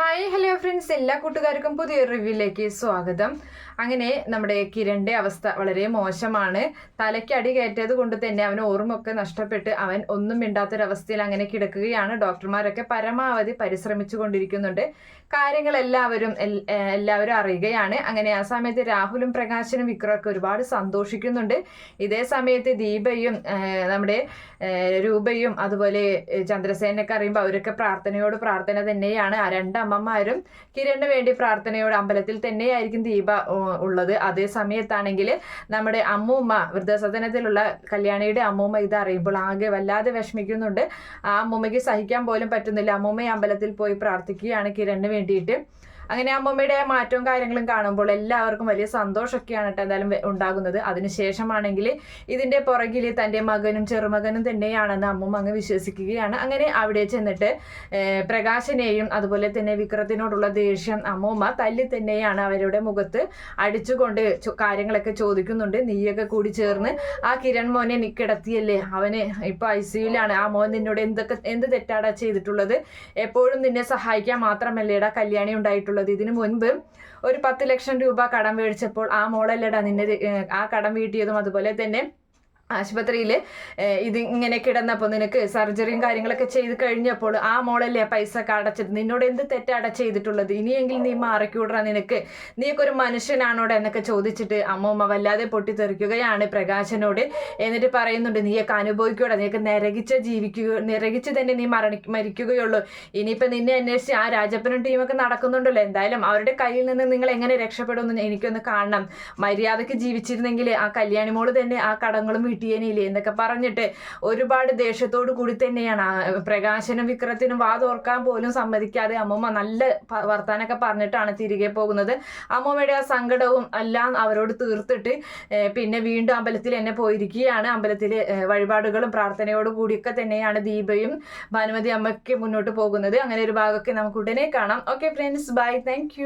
Hi hello friends എല്ലാ കൂട്ടുകാർക്കും പുതിയ റിവ്യൂയിലേക്ക് സ്വാഗതം. അങ്ങനെ നമ്മുടെ കിരണിന്റെ അവസ്ഥ വളരെ മോശമാണ്. തലയ്ക്ക് അടി കയറ്റിയത് കൊണ്ട് തന്നെ അവൻ ഓർമ്മയൊക്കെ നഷ്ടപ്പെട്ട് അവൻ ഒന്നും മിണ്ടാത്തൊരവസ്ഥയിൽ അങ്ങനെ കിടക്കുകയാണ്. ഡോക്ടർമാരൊക്കെ പരമാവധി പരിശ്രമിച്ചു കൊണ്ടിരിക്കുന്നുണ്ട്. കാര്യങ്ങൾ എല്ലാവരും എല്ലാവരും അറിയുകയാണ്. അങ്ങനെ ആ സമയത്ത് രാഹുലും പ്രകാശനും വിക്രമൊക്കെ ഒരുപാട് സന്തോഷിക്കുന്നുണ്ട്. ഇതേ സമയത്ത് ദീപയും നമ്മുടെ രൂപയും അതുപോലെ ചന്ദ്രസേനൊക്കെ അറിയുമ്പോൾ അവരൊക്കെ പ്രാർത്ഥനയോട് പ്രാർത്ഥന തന്നെയാണ്. ആ രണ്ടമ്മമാരും കിരണിന് വേണ്ടി പ്രാർത്ഥനയോട് അമ്പലത്തിൽ തന്നെയായിരിക്കും ദീപ ഉള്ളത്. അതേ സമയത്താണെങ്കിൽ നമ്മുടെ അമ്മൂമ്മ വൃദ്ധസദനത്തിലുള്ള കല്യാണിയുടെ അമ്മൂമ്മ ഇത് അറിയുമ്പോൾ ആകെ വല്ലാതെ വിഷമിക്കുന്നുണ്ട്. ആ അമ്മൂമ്മയ്ക്ക് സഹിക്കാൻ പോലും പറ്റുന്നില്ല. അമ്മൂമ്മ അമ്പലത്തിൽ പോയി പ്രാർത്ഥിക്കുകയാണ് കിരണിന് വേണ്ടിയിട്ട്. അങ്ങനെ അമ്മമ്മയുടെ മാറ്റവും കാര്യങ്ങളും കാണുമ്പോൾ എല്ലാവർക്കും വലിയ സന്തോഷമൊക്കെയാണ് കേട്ടോ എന്തായാലും ഉണ്ടാകുന്നത്. അതിനുശേഷമാണെങ്കിൽ ഇതിന്റെ പുറകിൽ തന്റെ മകനും ചെറുമകനും തന്നെയാണെന്ന് അമ്മമ്മ അങ്ങ് വിശ്വസിക്കുകയാണ്. അങ്ങനെ അവിടെ ചെന്നിട്ട് പ്രകാശനെയും അതുപോലെ തന്നെ വിക്രത്തിനോടുള്ള ദേഷ്യം അമ്മമ്മ തല്ലി തന്നെയാണ് അവരുടെ മുഖത്ത് അടിച്ചുകൊണ്ട് കാര്യങ്ങളൊക്കെ ചോദിക്കുന്നുണ്ട്. നീയൊക്കെ കൂടി ചേർന്ന് ആ കിരൺ മോനെ നീ കിടത്തിയല്ലേ? അവന് ഇപ്പൊ ഐ സിയുലാണ് ആ മോൻ നിന്നോട് എന്തൊക്കെ എന്ത് തെറ്റാടാ ചെയ്തിട്ടുള്ളത്? എപ്പോഴും നിന്നെ സഹായിക്കാൻ മാത്രമല്ലേടാ കല്യാണി ഉണ്ടായിട്ടുള്ളത്? ഇതിനു മുൻപ് ഒരു പത്ത് ലക്ഷം രൂപ കടം മേടിച്ചപ്പോൾ ആ മോളല്ലേടാ നിന്നെ ആ കടം വീട്ടിയതും അതുപോലെ തന്നെ ആശുപത്രിയിൽ ഇത് ഇങ്ങനെ കിടന്നപ്പോൾ നിനക്ക് സർജറിയും കാര്യങ്ങളൊക്കെ ചെയ്ത് കഴിഞ്ഞപ്പോൾ ആ മോളല്ലേ പൈസ ഒക്കെ അടച്ചത്? നിന്നോട് എന്ത് തെറ്റാട ചെയ്തിട്ടുള്ളത്? ഇനിയെങ്കിൽ നീ മാറിക്കൂടാ നിനക്ക്. നീയൊക്കെ ഒരു മനുഷ്യനാണോടെ എന്നൊക്കെ ചോദിച്ചിട്ട് അമ്മൂമ്മ വല്ലാതെ പൊട്ടിത്തെറിക്കുകയാണ് പ്രകാശനോട്. എന്നിട്ട് പറയുന്നുണ്ട് നീയൊക്കെ അനുഭവിക്കൂടാ. നീയൊക്കെ നിരകിച്ച ജീവിക്കുക നിരകിച്ച് തന്നെ നീ മരണി മരിക്കുകയുള്ളൂ. ഇനിയിപ്പോൾ നിന്നെ അന്വേഷിച്ച് ആ രാജപ്പനും ടീമൊക്കെ നടക്കുന്നുണ്ടല്ലോ. എന്തായാലും അവരുടെ കയ്യിൽ നിന്ന് നിങ്ങൾ എങ്ങനെ രക്ഷപ്പെടുമെന്ന് എനിക്കൊന്ന് കാണണം. മര്യാദയ്ക്ക് ജീവിച്ചിരുന്നെങ്കിൽ ആ കല്യാണി മോൾ തന്നെ ആ കടങ്ങളും വീട്ടിയേനില്ലേ എന്നൊക്കെ പറഞ്ഞിട്ട് ഒരുപാട് ദേഷ്യത്തോടു കൂടി തന്നെയാണ്. പ്രകാശനും വിക്രത്തിനും വാതോർക്കാൻ പോലും സമ്മതിക്കാതെ അമ്മൂമ്മ നല്ല വർത്താനൊക്കെ പറഞ്ഞിട്ടാണ് തിരികെ പോകുന്നത്. അമ്മൂമ്മയുടെ ആ സങ്കടവും എല്ലാം അവരോട് തീർത്തിട്ട് പിന്നെ വീണ്ടും അമ്പലത്തിൽ എന്നെ പോയിരിക്കുകയാണ്. അമ്പലത്തിൽ വഴിപാടുകളും പ്രാർത്ഥനയോടും കൂടിയൊക്കെ തന്നെയാണ് ദീപയും ഭാനുമതി അമ്മയ്ക്ക് മുന്നോട്ട് പോകുന്നത്. അങ്ങനെ ഒരു ഭാഗമൊക്കെ നമുക്ക് ഉടനെ കാണാം. Okay friends bye thank